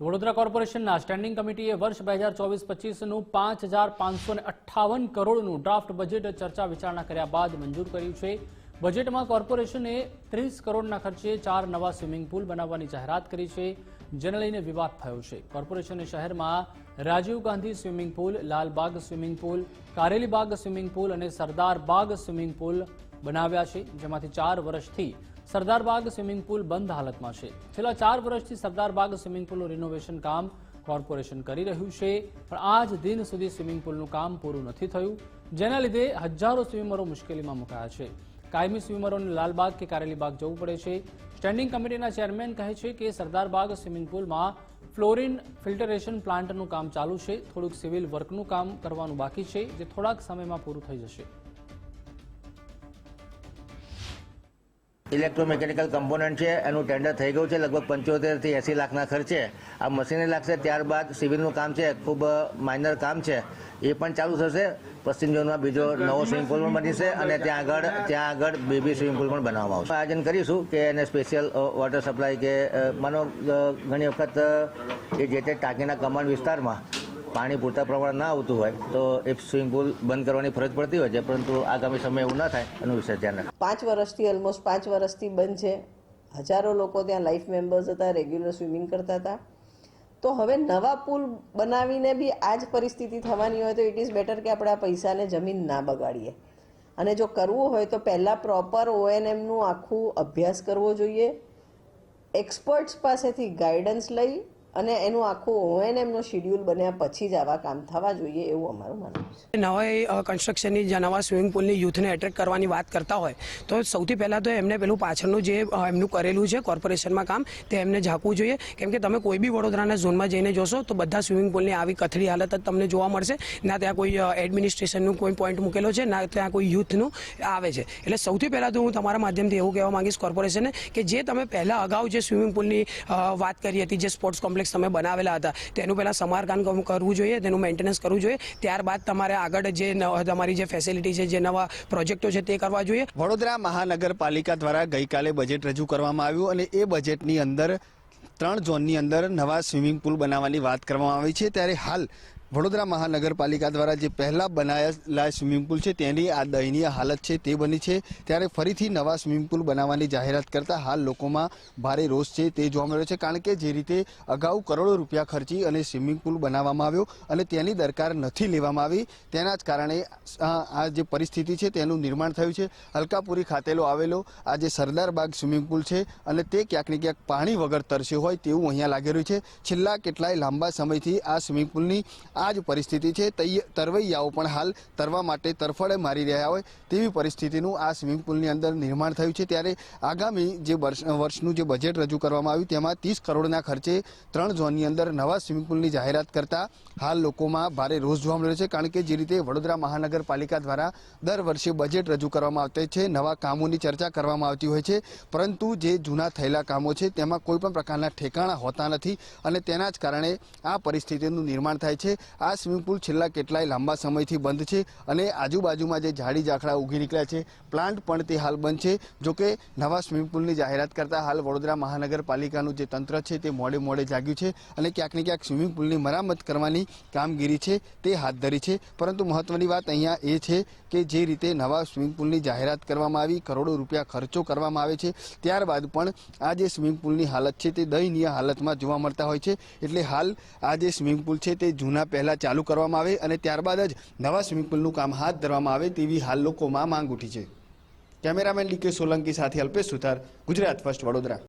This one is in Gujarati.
વડોદરા કોર્પોરેશનના સ્ટેન્ડિંગ કમિટીએ વર્ષ બે હજાર ચોવીસ પચીસનું પાંચ હજાર પાંચસો ને અઠ્ઠાવન કરોડનું ડ્રાફ્ટ બજેટ ચર્ચા વિચારણા કર્યા બાદ મંજૂર કર્યું છે. બજેટમાં કોર્પોરેશને ત્રીસ કરોડના ખર્ચે ચાર નવા સ્વિમિંગ પુલ બનાવવાની જાહેરાત કરી છે. જેને લઈને વિવાદ થયો છે. કોર્પોરેશને શહેરમાં Rajiv Gandhi swimming pool, Lalbagh swimming pool, Karelibagh swimming pool અને સરદાર બાગ સ્વિમિંગ પુલ બનાવ્યા છે, જેમાંથી ચાર વર્ષથી સરદાર બાગ સ્વિમિંગ પુલ બંધ હાલતમાં છે. છેલ્લા ચાર વર્ષથી સરદારબાગ સ્વિમિંગ પુલનું રિનોવેશન કામ કોર્પોરેશન કરી રહ્યું છે. પણ આજ દિન સુધી સ્વિમિંગ પુલનું કામ પૂરું નથી થયું. જેના લીધે હજારો સ્વિમરો મુશ્કેલીમાં મુકાયા છે. કાયમી સ્વિમરોને લાલબાગ કે કારેલીબાગ જવું પડે છે. સ્ટેન્ડિંગ કમિટીના ચેરમેન કહે છે કે સરદાર બાગ સ્વિમિંગ પુલમાં ફ્લોરિન ફિલ્ટરેશન પ્લાન્ટનું કામ ચાલુ છે. થોડુંક સિવિલ વર્કનું કામ કરવાનું બાકી છે, જે થોડાક સમયમાં પૂરું થઈ જશે. ઇલેક્ટ્રોમિકેનિકલ કમ્પોનન્ટ છે, એનું ટેન્ડર થઈ ગયું છે, લગભગ પંચોતેરથી એંસી લાખના ખર્ચે. આ મશીને લાગશે ત્યારબાદ સિવિલનું કામ છે, ખૂબ માઇનર કામ છે. એ પણ ચાલુ થશે. પશ્ચિમ ઝોનમાં બીજો નવો સ્વિમિંગ પુલ પણ બનશે અને ત્યાં આગળ ત્યાં આગળ બેબી સ્વિમિંગ પુલ પણ બનાવવામાં આવશે. આયોજન કરીશું કે એને સ્પેશિયલ વોટર સપ્લાય કે માનો ઘણી વખત એ જે તે ટાંકીના કમાન્ડ વિસ્તારમાં પાણી પૂરતા પ્રમાણમાં ના આવતું હોય, તો એ સ્વિમિંગ પુલ બંધ કરવાની ફરજ પડતી હોય છે, પરંતુ આગામી સમય એવું ન થાય, એનું વિશે ધ્યાન રાખે પાંચ વર્ષથી ઓલમોસ્ટ પાંચ વર્ષથી બંધ છે. હજારો લોકો ત્યાં લાઈફ મેમ્બર્સ હતા રેગ્યુલર સ્વિમિંગ કરતા હતા. તો હવે નવા પુલ બનાવીને બી આ જ પરિસ્થિતિ થવાની હોય તો ઇટ ઇઝ બેટર કે આપણે આ પૈસાને જમીન ના બગાડીએ. અને જો કરવું હોય તો પહેલાં પ્રોપર ઓએનએમનું આખું અભ્યાસ કરવો જોઈએ. એક્સપર્ટ્સ પાસેથી ગાઈડન્સ લઈ અને એનું આખું ઓએનએમનો શિડ્યુલ બન્યા પછી જ આવા કામ થવા જોઈએ એવું અમારું માનવું છે. નવા કન્સ્ટ્રક્શનની જે નવા સ્વિમિંગ પુલની યુથને એટ્રેક્ટ કરવાની વાત કરતા હોય, તો સૌથી પહેલાં તો એમને પેલું પાછળનું જે એમનું કરેલું છે કોર્પોરેશનમાં કામ, તે એમને ઝાંકવું જોઈએ. કેમ કે તમે કોઈ બી વડોદરાના ઝોનમાં જઈને જોશો, તો બધા સ્વિમિંગ પુલની આવી કથળી હાલત જ તમને જોવા મળશે. ના ત્યાં કોઈ એડમિનિસ્ટ્રેશનનું કોઈ પોઈન્ટ મૂકેલો છે, ના ત્યાં કોઈ યુથનું આવે છે. એટલે સૌથી પહેલાં તો હું તમારા માધ્યમથી એવું કહેવા માંગીશ કોર્પોરેશને કે જે તમે પહેલાં અગાઉ જે સ્વિમિંગ પુલની વાત કરી હતી, જે સ્પોર્ટ્સ કોમ્પ્લેક્સ તમે બનાવેલા હતા. તેનું પહેલાં સમારકામ કરવું જોઈએ, તેનું મેન્ટેનન્સ કરવું જોઈએ. ત્યારબાદ તમારે આગળ જે તમારી જે ફેસિલિટી છે, જે નવા પ્રોજેક્ટો છે તે કરવા જોઈએ. વડોદરા મહાનગરપાલિકા દ્વારા ગઈકાલે બજેટ રજૂ કરવામાં આવ્યું અને એ બજેટની અંદર ત્રણ ઝોનની અંદર નવા સ્વિમિંગ પુલ બનાવવાની વાત કરવામાં આવી છે. ત્યારે હાલ વડોદરા મહાનગરપાલિકા દ્વારા જે પહેલા બનાયેલા સ્વિમિંગ પુલ છે, તેની આ દયનીય હાલત છે, તે બની છે. ત્યારે ફરીથી નવા સ્વિમિંગ પુલ બનાવવાની જાહેરાત કરતા હાલ લોકોમાં ભારે રોષ છે, તે જોવા મળ્યો છે. કારણ કે જે રીતે અગાઉ કરોડો રૂપિયા ખર્ચી અને સ્વિમિંગ પુલ બનાવવામાં આવ્યો અને તેની દરકાર નથી લેવામાં આવી, તેના જ કારણે આ જે પરિસ્થિતિ છે, તેનું નિર્માણ થયું છે. હલકાપુરી ખાતેલો આવેલો આ જે સરદાર બાગ સ્વિમિંગ પુલ છે અને તે ક્યાંક ને ક્યાંક પાણી વગર તરસ્યો હોય તેવું અહીંયા લાગી રહ્યું છે. છેલ્લા કેટલાય લાંબા સમયથી આ સ્વિમિંગ પુલની આ જ પરિસ્થિતિ છે. તરવૈયાઓ પણ હાલ તરવા માટે તરફડે મારી રહ્યા હોય તેવી પરિસ્થિતિનું આ સ્વિમિંગ પુલની અંદર નિર્માણ થયું છે. ત્યારે આગામી જે વર્ષનું જે બજેટ રજૂ કરવામાં આવ્યું તેમાં ત્રીસ કરોડના ખર્ચે ત્રણ ઝોનની અંદર નવા સ્વિમિંગ પુલની જાહેરાત કરતા હાલ લોકોમાં ભારે રોષ જોવા મળ્યો છે. કારણ કે જે રીતે વડોદરા મહાનગરપાલિકા દ્વારા દર વર્ષે બજેટ રજૂ કરવામાં આવતા છે, નવા કામોની ચર્ચા કરવામાં આવતી હોય છે, પરંતુ જે જૂના થયેલા કામો છે તેમાં કોઈ પણ પ્રકારના ઠેકાણા હોતા નથી અને તેના જ કારણે આ પરિસ્થિતિનું નિર્માણ થાય છે. આ સ્વિમિંગ પુલ છેલ્લા કેટલાય લાંબા સમયથી બંધ છે અને આજુબાજુમાં જે ઝાડી ઝાખડા ઉગી નીકળ્યા છે, પ્લાન્ટ પણ તે હાલ બંધ છે. જોકે નવા સ્વિમિંગ પુલની જાહેરાત કરતા હાલ વડોદરા મહાનગરપાલિકાનું જે તંત્ર છે તે મોડે મોડે જાગ્યું છે અને ક્યાંક ને ક્યાંક સ્વિમિંગ પુલની મરામત કરવાની કામગીરી છે તે હાથ ધરી છે. પરંતુ મહત્વની વાત અહીંયા એ છે કે જે રીતે નવા સ્વિમિંગ પુલની જાહેરાત કરવામાં આવી, કરોડો રૂપિયા ખર્ચો કરવામાં આવે છે, ત્યારબાદ પણ આ જે સ્વિમિંગ પુલની હાલત છે તે દયનીય હાલતમાં જોવા મળતા હોય છે. એટલે હાલ આ જે સ્વિમિંગ પુલ છે તે જૂના પહેલા ચાલુ કરવામાં આવે અને ત્યારબાદ જ નવા સ્વિમિંગ પુલનું કામ હાથ ધરવામાં આવે તેવી હાલ લોકોમાં માંગ ઉઠી છે. કેમેરામેન ડીકે સોલંકી સાથે અલ્પેશ સુથાર, ગુજરાત ફર્સ્ટ વડોદરા.